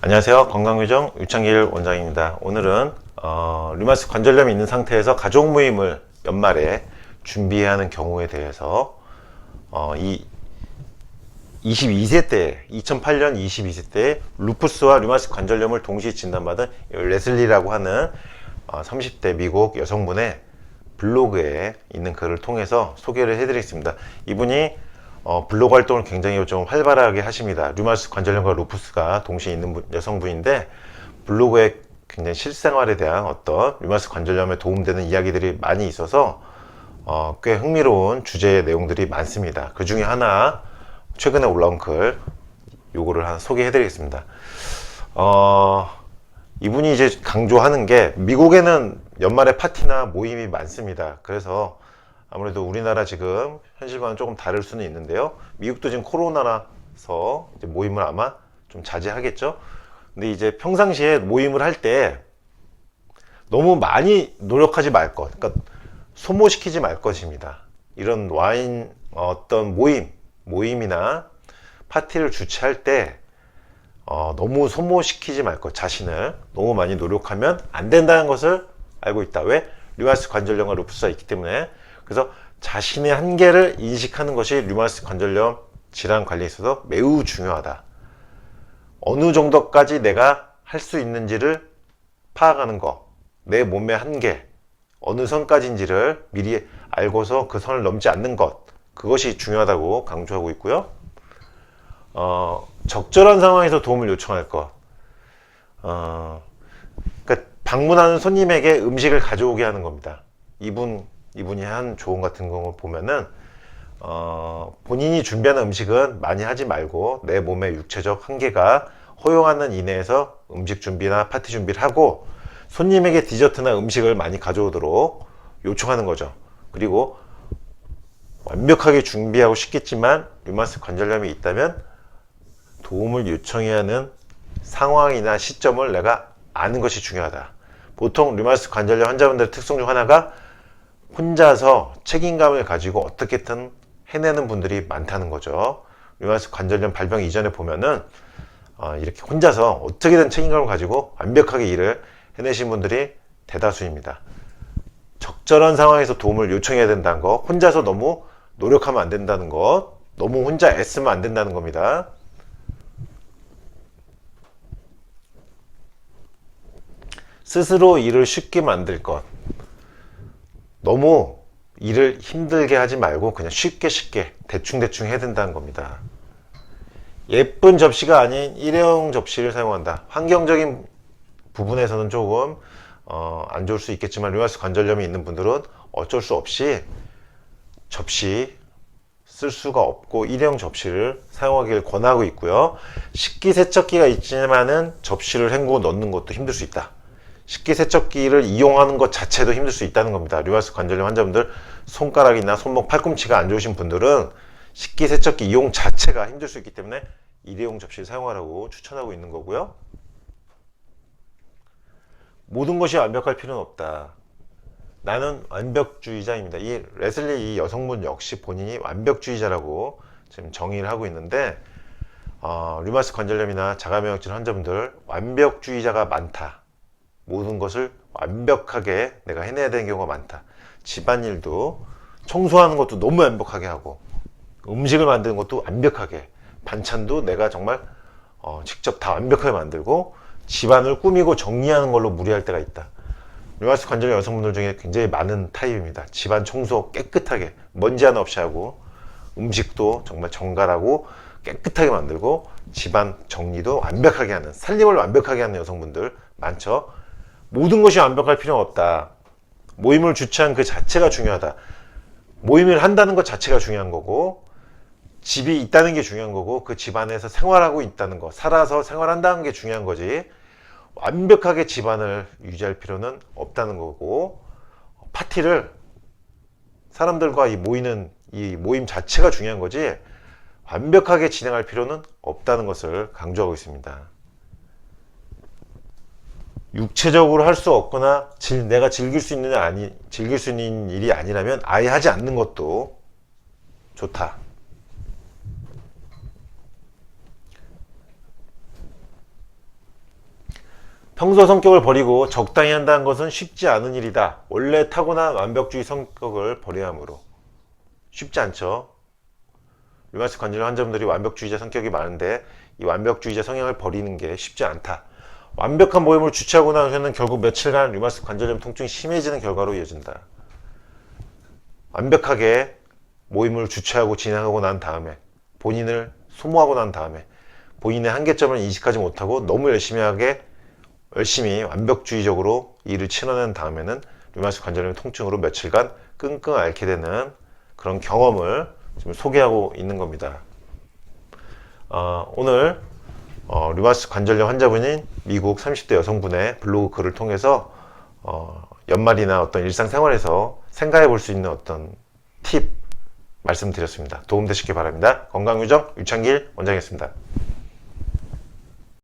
안녕하세요. 건강유정 유창길 원장입니다. 오늘은 어, 류마스 관절염이 있는 상태에서 가족 모임을 연말에 준비해야 하는 경우에 대해서 어, 이 22세 때, 2008년 22세 때 루푸스와 류마스 관절염을 동시에 진단받은 레슬리라고 하는 어, 30대 미국 여성분의 블로그에 있는 글을 통해서 소개를 해드리겠습니다. 이분이 어, 블로그 활동을 굉장히 좀 활발하게 하십니다. 류마스 관절염과 루푸스가 동시에 있는 분- 여성분인데 블로그에 굉장히 실생활에 대한 어떤 류마스 관절염에 도움되는 이야기들이 많이 있어서 어, 꽤 흥미로운 주제의 내용들이 많습니다. 그 중에 하나 최근에 올라온 글 요거를 하나 소개해 드리겠습니다. 어, 이분이 이제 강조하는 게 미국에는 연말에 파티나 모임이 많습니다. 그래서 아무래도 우리나라 지금 현실과는 조금 다를 수는 있는데요. 미국도 지금 코로나라서 모임을 아마 좀 자제하겠죠. 근데 이제 평상시에 모임을 할 때 너무 많이 노력하지 말 것. 그러니까 소모시키지 말 것입니다. 이런 와인 어떤 모임, 모임이나 파티를 주최할 때 어, 너무 소모시키지 말 것. 자신을 너무 많이 노력하면 안 된다는 것을 알고 있다. 왜? 류마스 관절염과 루푸스가 있기 때문에. 그래서 자신의 한계를 인식하는 것이 류마스 관절염 질환 관리에 있어서 매우 중요하다. 어느 정도까지 내가 할 수 있는지를 파악하는 것. 내 몸의 한계. 어느 선까지인지를 미리 알고서 그 선을 넘지 않는 것. 그것이 중요하다고 강조하고 있고요. 어, 적절한 상황에서 도움을 요청할 것. 어, 그러니까 방문하는 손님에게 음식을 가져오게 하는 겁니다. 이분, 이분이 한 조언 같은 거 보면은, 어, 본인이 준비하는 음식은 많이 하지 말고 내 몸의 육체적 한계가 허용하는 이내에서 음식 준비나 파티 준비를 하고 손님에게 디저트나 음식을 많이 가져오도록 요청하는 거죠. 그리고 완벽하게 준비하고 싶겠지만 류마스 관절염이 있다면 도움을 요청해야 하는 상황이나 시점을 내가 아는 것이 중요하다. 보통 류마스 관절염 환자분들의 특성 중 하나가 혼자서 책임감을 가지고 어떻게든 해내는 분들이 많다는 거죠. 류마스 관절염 발병 이전에 보면은 어, 이렇게 혼자서 어떻게든 책임감을 가지고 완벽하게 일을 해내신 분들이 대다수입니다. 적절한 상황에서 도움을 요청해야 된다는 거, 혼자서 너무 노력하면 안 된다는 것, 너무 혼자 애쓰면 안 된다는 겁니다. 스스로 일을 쉽게 만들 것. 너무 일을 힘들게 하지 말고 그냥 쉽게 쉽게 대충대충 해야 된다는 겁니다. 예쁜 접시가 아닌 일회용 접시를 사용한다. 환경적인 부분에서는 조금 어, 안 좋을 수 있겠지만 류마스 관절염이 있는 분들은 어쩔 수 없이 접시 쓸 수가 없고 일회용 접시를 사용하기를 권하고 있고요. 식기세척기가 있지만은 접시를 헹구고 넣는 것도 힘들 수 있다. 식기 세척기를 이용하는 것 자체도 힘들 수 있다는 겁니다. 류마스 관절염 환자분들 손가락이나 손목, 팔꿈치가 안 좋으신 분들은 식기 세척기 이용 자체가 힘들 수 있기 때문에 일회용 접시를 사용하라고 추천하고 있는 거고요. 모든 것이 완벽할 필요는 없다. 나는 완벽주의자입니다. 이 레슬리 이 여성분 역시 본인이 완벽주의자라고 지금 정의를 하고 있는데 어, 류마스 관절염이나 자가면역질 환자분들 완벽주의자가 많다. 모든 것을 완벽하게 내가 해내야 되는 경우가 많다. 집안일도 청소하는 것도 너무 완벽하게 하고 음식을 만드는 것도 완벽하게 반찬도 내가 정말 어, 직접 다 완벽하게 만들고 집안을 꾸미고 정리하는 걸로 무리할 때가 있다. 류마스 관절염 여성분들 중에 굉장히 많은 타입입니다. 집안 청소 깨끗하게 먼지 하나 없이 하고 음식도 정말 정갈하고 깨끗하게 만들고 집안 정리도 완벽하게 하는 살림을 완벽하게 하는 여성분들 많죠. 모든 것이 완벽할 필요는 없다. 모임을 주최한 그 자체가 중요하다. 모임을 한다는 것 자체가 중요한 거고 집이 있다는 게 중요한 거고 그 집 안에서 생활하고 있다는 거 살아서 생활한다는 게 중요한 거지 완벽하게 집안을 유지할 필요는 없다는 거고 파티를 사람들과 이 모이는 이 모임 자체가 중요한 거지 완벽하게 진행할 필요는 없다는 것을 강조하고 있습니다. 육체적으로 할 수 없거나 질- 내가 즐길 수 있는 아니 즐길 수 있는 일이 아니라면 아예 하지 않는 것도 좋다. 평소 성격을 버리고 적당히 한다는 것은 쉽지 않은 일이다. 원래 타고난 완벽주의 성격을 버려야 하므로. 쉽지 않죠. 류마티스 관절 환자분들이 완벽주의자 성격이 많은데 이 완벽주의자 성향을 버리는 게 쉽지 않다. 완벽한 모임을 주체하고 나서는 결국 며칠간 류마티스 관절염 통증이 심해지는 결과로 이어진다. 완벽하게 모임을 주체하고 진행하고 난 다음에 본인을 소모하고 난 다음에 본인의 한계점을 인식하지 못하고 너무 열심히 하게 열심히 완벽주의적으로 일을 치러낸 다음에는 류마티스 관절염 통증으로 며칠간 끙끙 앓게 되는 그런 경험을 지금 소개하고 있는 겁니다. 어, 오늘 어, 류마티스 관절염 환자분인 미국 30대 여성분의 블로그 글을 통해서 어, 연말이나 어떤 일상생활에서 생각해 볼 수 있는 어떤 팁 말씀드렸습니다. 도움되시길 바랍니다. 건강유정 유창길 원장이었습니다.